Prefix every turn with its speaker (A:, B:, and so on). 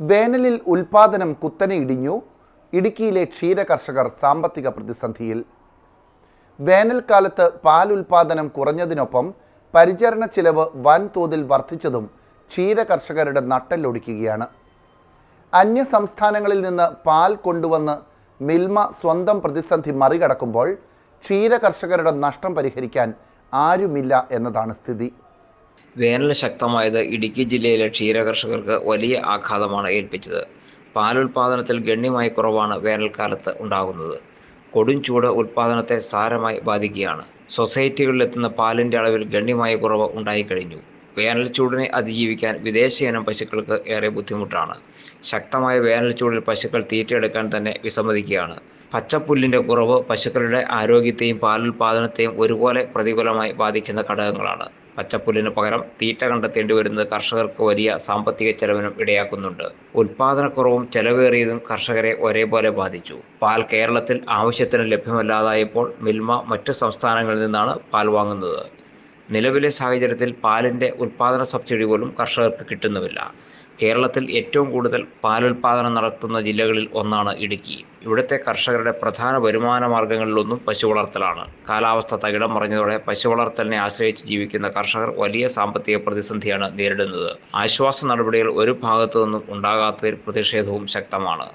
A: വേനലിൽ ഉൽപാദനം കുത്തനെ ഇടിഞ്ഞു. ഇടുക്കിയിലെ ക്ഷീര കർഷകർ സാമ്പത്തിക പ്രതിസന്ധിയിൽ. വേനൽക്കാലത്ത് പാൽ ഉൽപാദനം കുറഞ്ഞതിനൊപ്പം പരിചരണ ചിലവ് വൻതോതിൽ വർദ്ധിച്ചതും ക്ഷീര കർഷകരുടെ നട്ടെല്ലൊടിക്കുകയാണ്. അന്യ സംസ്ഥാനങ്ങളിൽ നിന്ന് പാൽ കൊണ്ടുവന്ന് മിൽമ സ്വന്തം പ്രതിസന്ധി മറികടക്കുമ്പോൾ ക്ഷീര കർഷകരുടെ നഷ്ടം പരിഹരിക്കാൻ ആരുമില്ല എന്നതാണ് സ്ഥിതി.
B: വേനൽ ശക്തമായത് ഇടുക്കി ജില്ലയിലെ ക്ഷീരകർഷകർക്ക് വലിയ ആഘാതമാണ് ഏൽപ്പിച്ചത്. പാലുൽപാദനത്തിൽ ഗണ്യമായ കുറവാണ് വേനൽക്കാലത്ത് ഉണ്ടാകുന്നത്. കൊടും ചൂട് ഉൽപാദനത്തെ സാരമായി ബാധിക്കുകയാണ്. സൊസൈറ്റികളിലെത്തുന്ന പാലിന്റെ അളവിൽ ഗണ്യമായ കുറവ് ഉണ്ടായിക്കഴിഞ്ഞു. വേനൽ ചൂടിനെ അതിജീവിക്കാൻ വിദേശ ഇനം പശുക്കൾക്ക് ഏറെ ബുദ്ധിമുട്ടാണ്. ശക്തമായ വേനൽ ചൂടിൽ പശുക്കൾ തീറ്റയെടുക്കാൻ തന്നെ വിസമ്മതിക്കുകയാണ്. പച്ചപ്പുല്ലിന്റെ കുറവ് പശുക്കളുടെ ആരോഗ്യത്തെയും പാലുൽപാദനത്തെയും ഒരുപോലെ പ്രതികൂലമായി ബാധിക്കുന്ന ഘടകങ്ങളാണ്. പച്ചപ്പുല്ലിന് പകരം തീറ്റ കണ്ടെത്തേണ്ടി വരുന്നത് കർഷകർക്ക് വലിയ സാമ്പത്തിക ചെലവിനും ഇടയാക്കുന്നുണ്ട്. ഉൽപാദനക്കുറവും ചെലവേറിയതും കർഷകരെ ഒരേപോലെ ബാധിച്ചു. പാൽ കേരളത്തിൽ ആവശ്യത്തിന് ലഭ്യമല്ലാതായപ്പോൾ മിൽമ മറ്റു സംസ്ഥാനങ്ങളിൽ നിന്നാണ് പാൽ വാങ്ങുന്നത്. നിലവിലെ സാഹചര്യത്തിൽ പാലിന്റെ ഉൽപാദന സബ്സിഡി പോലും കർഷകർക്ക് കിട്ടുന്നുമില്ല. കേരളത്തിൽ ഏറ്റവും കൂടുതൽ പാലുൽപാദനം നടത്തുന്ന ജില്ലകളിൽ ഒന്നാണ് ഇടുക്കി. ഇവിടുത്തെ കർഷകരുടെ പ്രധാന വരുമാന മാർഗങ്ങളിലൊന്നും പശു വളർത്തലാണ്. കാലാവസ്ഥ തകിടം മറിഞ്ഞതോടെ പശു വളർത്തലിനെ ആശ്രയിച്ച് ജീവിക്കുന്ന കർഷകർ വലിയ സാമ്പത്തിക പ്രതിസന്ധിയാണ് നേരിടുന്നത്. ആശ്വാസ നടപടികൾ ഒരു ഭാഗത്തു നിന്നും ഉണ്ടാകാത്തതിൽ പ്രതിഷേധവും ശക്തമാണ്.